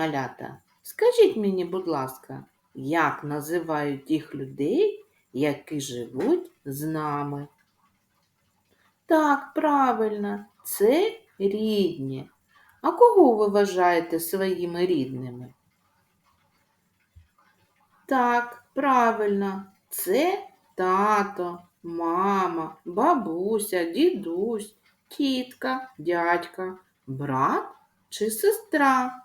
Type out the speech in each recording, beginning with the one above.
малята, скажіть мені, будь ласка, як називають тих людей, які живуть з нами? Так, правильно, це рідні. А кого ви вважаєте своїми рідними? Так, правильно, це тато, мама, бабуся, дідусь, тітка, дядька, брат чи сестра.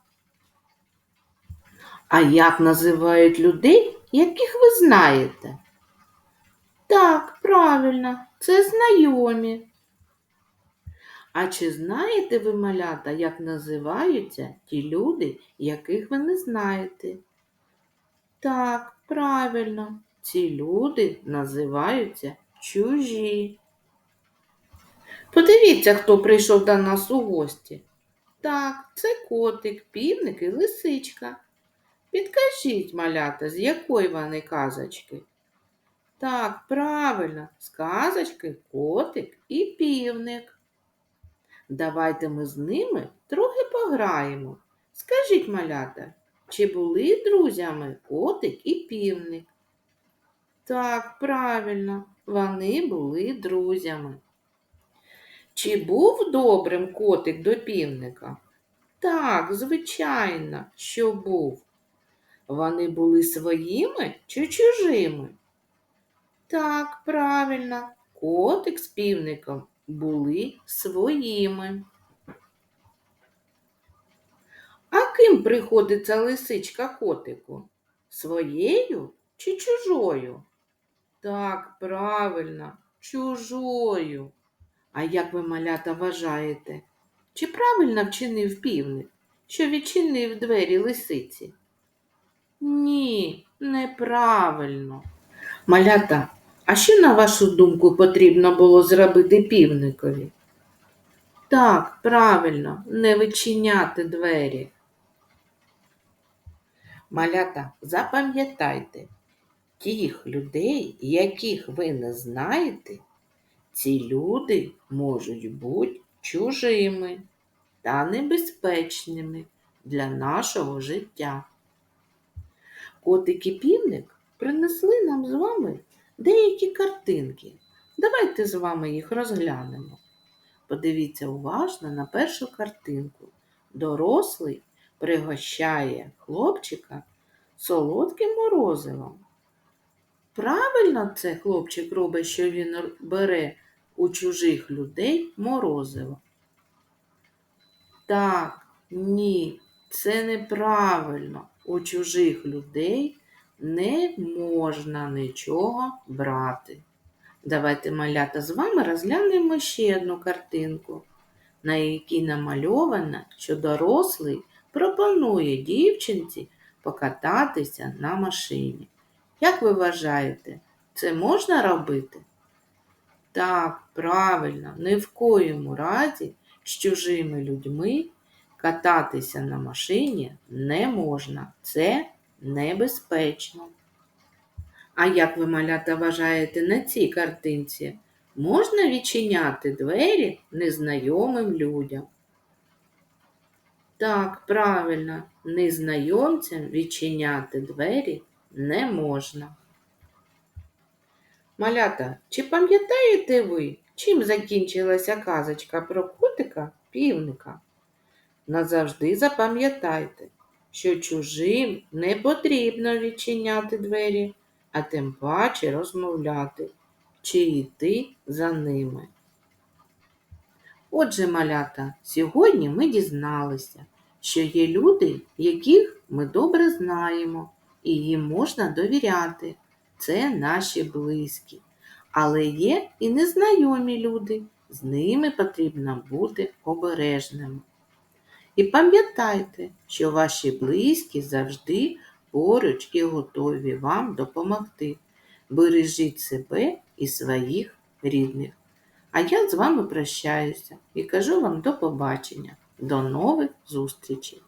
А як називають людей, яких ви знаєте? Так, правильно, це знайомі. А чи знаєте ви, малята, як називаються ті люди, яких ви не знаєте? Так, правильно, ці люди називаються чужі. Подивіться, хто прийшов до нас у гості. Так, це котик, півник і лисичка. Підкажіть, малята, з якої вони казочки? Так, правильно, з казочки котик і півник. Давайте ми з ними трохи пограємо. Скажіть, малята, чи були друзями котик і півник? Так, правильно, вони були друзями. Чи був добрим котик до півника? Так, звичайно, що був. Вони були своїми чи чужими? Так, правильно, котик з півником були своїми. А ким приходиться лисичка котику? Своєю чи чужою? Так, правильно, чужою. А як ви, малята, вважаєте? Чи правильно вчинив півник, що відчинив двері лисиці? Ні, неправильно. Малята, а що, на вашу думку, потрібно було зробити півникові? Так, правильно, не вичиняти двері. Малята, запам'ятайте, тих людей, яких ви не знаєте, ці люди можуть бути чужими та небезпечними для нашого життя. Котик і півник принесли нам з вами деякі картинки. Давайте з вами їх розглянемо. Подивіться уважно на першу картинку. Дорослий пригощає хлопчика солодким морозивом. Правильно це хлопчик робить, що він бере у чужих людей морозиво? Так, ні, це неправильно. У чужих людей не можна нічого брати. Давайте малята з вами розглянемо ще одну картинку, на якій намальовано, що дорослий пропонує дівчинці покататися на машині. Як ви вважаєте, це можна робити? Так, правильно, ні в коєму разі з чужими людьми кататися на машині не можна. Це небезпечно. А як ви, малята, вважаєте на цій картинці? Можна відчиняти двері незнайомим людям? Так, правильно, незнайомцям відчиняти двері не можна. Малята, чи пам'ятаєте ви, чим закінчилася казочка про котика півника? Назавжди запам'ятайте, що чужим не потрібно відчиняти двері, а тим паче розмовляти чи йти за ними. Отже, малята, сьогодні ми дізналися, що є люди, яких ми добре знаємо, і їм можна довіряти. Це наші близькі. Але є і незнайомі люди, з ними потрібно бути обережними. І пам'ятайте, що ваші близькі завжди поруч і готові вам допомогти. Бережіть себе і своїх рідних. А я з вами прощаюся і кажу вам до побачення, до нових зустрічей!